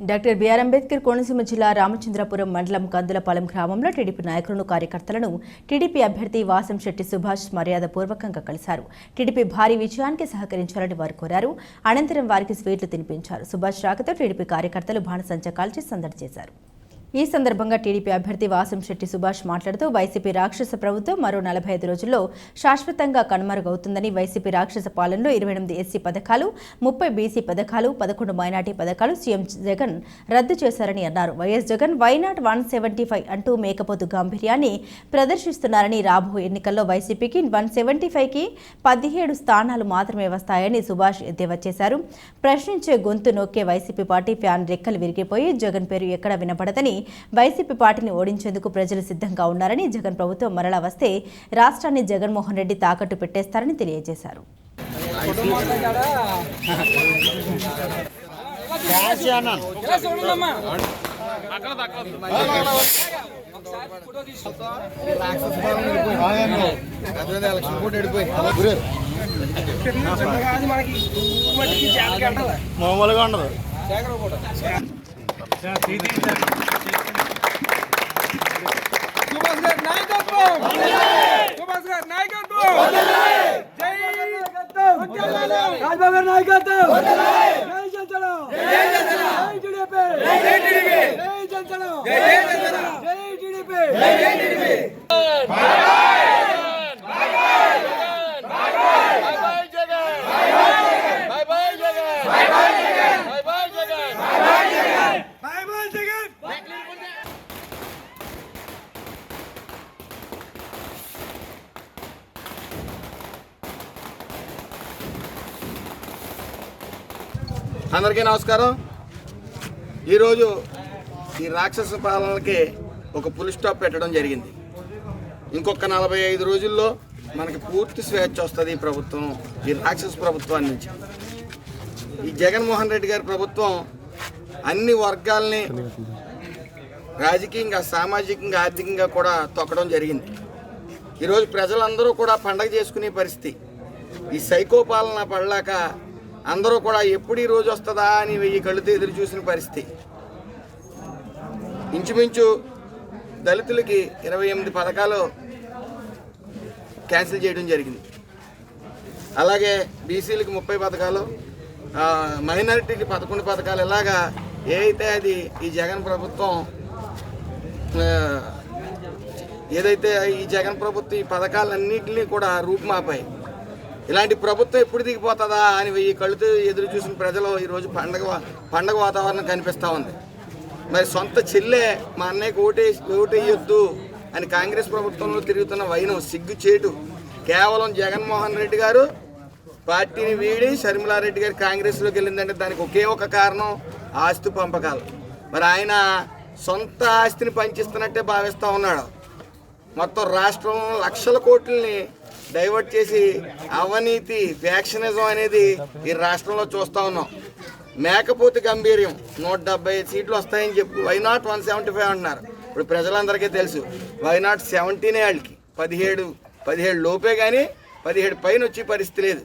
Doctor BR Ambedkar Konaseema జిల్లా రామచంద్రపురం మండలం కందులపాలెం గ్రామంలో టీడీపీ నాయకులను కార్యకర్తలను టీడీపీ అభ్యర్థి వాసం శెట్టి సుభాష్ మర్యాదపూర్వకంగా కలిశారు. టీడీపీ భారీ విజయానికి సహకరించాలని వారు కోరారు. అనంతరం వారికి స్వీట్లు తినిపించారు. సుభాష్ రాకతో టీడీపీ కార్యకర్తలు బాణసంచ కాల్చి సందడి చేశారు. ఈ సందర్భంగా టీడీపీ అభ్యర్థి వాసం శెట్టి సుభాష్ మాట్లాడుతూ వైసీపీ రాక్షస ప్రభుత్వం మరో నలభై ఐదు రోజుల్లో శాశ్వతంగా కనుమరుగవుతుందని వైసీపీ రాక్షస పాలనలో ఇరవై ఎనిమిది ఎస్సీ పథకాలు ముప్పై బీసీ పథకాలు పదకొండు మైనార్టీ పథకాలు సీఎం జగన్ రద్దు చేశారని అన్నారు. YS Jagan why not one seventy five అంటూ మేకపోతు గాంభీర్యాన్ని ప్రదర్శిస్తున్నారని రాబో ఎన్నికల్లో వైసీపీకి వన్ సెవెంటీ ఫైవ్కి పదిహేడు స్థానాలు మాత్రమే వస్తాయని సుభాష్ ఎద్దేవా చేశారు. ప్రశ్నించే గొంతు నొక్కే వైసీపీ పార్టీ ఫ్యాన్ రెక్కలు విరిగిపోయి జగన్ పేరు ఎక్కడ వినపడదని వైసీపీ పార్టీని ఓడించేందుకు ప్రజలు సిద్ధంగా ఉన్నారని జగన్ ప్రభుత్వం మరలా వస్తే రాష్ట్రాన్ని జగన్మోహన్ రెడ్డి తాకట్టు పెట్టేస్తారని తెలియజేశారు. మామూలుగా ఉండదు. సుభాష్ గారి నాయకత్వం సుభాష్ గారి నాయకత్వం జై రాజ్బాబు గారి నాయకత్వం జై జనసేన జై టీడీపీ జై టీడీపీ జై జనసేన జై జై టీడీపీ జై టీడీపీ అందరికీ నమస్కారం. ఈరోజు ఈ రాక్షస పాలనకి ఒక పులి స్టాప్ పెట్టడం జరిగింది. ఇంకొక నలభై ఐదు రోజుల్లో మనకి పూర్తి స్వేచ్ఛ వస్తుంది ఈ ప్రభుత్వం ఈ రాక్షస ప్రభుత్వాన్ని నుంచి. ఈ జగన్మోహన్ రెడ్డి గారి ప్రభుత్వం అన్ని వర్గాల్ని రాజకీయంగా సామాజికంగా ఆర్థికంగా కూడా తొక్కడం జరిగింది. ఈరోజు ప్రజలందరూ కూడా పండగ చేసుకునే పరిస్థితి. ఈ సైకో పాలన పడలేక అందరూ కూడా ఎప్పుడు ఈ రోజు వస్తుందా అని వెయ్యి కళ్ళుతో ఎదురు చూసిన పరిస్థితి. ఇంచుమించు దళితులకి ఇరవై ఎనిమిది పథకాలు క్యాన్సిల్ చేయడం జరిగింది. అలాగే బీసీలకి ముప్పై పథకాలు మైనారిటీకి పదకొండు పథకాలు ఇలాగా ఏ అయితే అది ఈ జగన్ ప్రభుత్వం ఏదైతే ఈ జగన్ ప్రభుత్వం ఈ పథకాలన్నింటినీ కూడా రూపుమాపాయి. ఇలాంటి ప్రభుత్వం ఎప్పుడు దిగిపోతుందా అని ఈ కళ్ళుతో ఎదురు చూసిన ప్రజలు ఈరోజు పండగ పండగ వాతావరణం కనిపిస్తూ ఉంది. మరి సొంత చెల్లె మా అన్నయ్యకి ఓటే ఓటేయొద్దు అని కాంగ్రెస్ ప్రభుత్వంలో తిరుగుతున్న వైనం సిగ్గుచేటు కేవలం జగన్మోహన్ రెడ్డి గారు పార్టీని వీడి షర్మిలారెడ్డి గారు కాంగ్రెస్లోకి వెళ్ళిందంటే దానికి ఒకే ఒక కారణం ఆస్తి పంపకాలు. మరి ఆయన సొంత ఆస్తిని పంచిస్తున్నట్టే భావిస్తూ ఉన్నాడు. మొత్తం రాష్ట్రం లక్షల కోట్లని డైవర్ట్ చేసి అవినీతి ఫ్యాక్షనిజం అనేది ఈ రాష్ట్రంలో చూస్తూ ఉన్నాం. మేకపోతే గంభీర్యం నూట డెబ్బై సీట్లు వస్తాయని చెప్పి why not one seventy five అంటున్నారు. ఇప్పుడు ప్రజలందరికీ తెలుసు వై నాట్ సెవెంటీనే వాళ్ళకి. పదిహేడు పదిహేడు లోపే కానీ పదిహేడు పైన వచ్చే పరిస్థితి లేదు.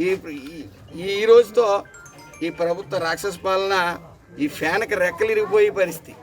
ఈ ఈ- ఈ రోజుతో ఈ ప్రభుత్వ రాక్షస పాలన ఈ ఫ్యాన్కి రెక్కలు ఇరిగిపోయే పరిస్థితి.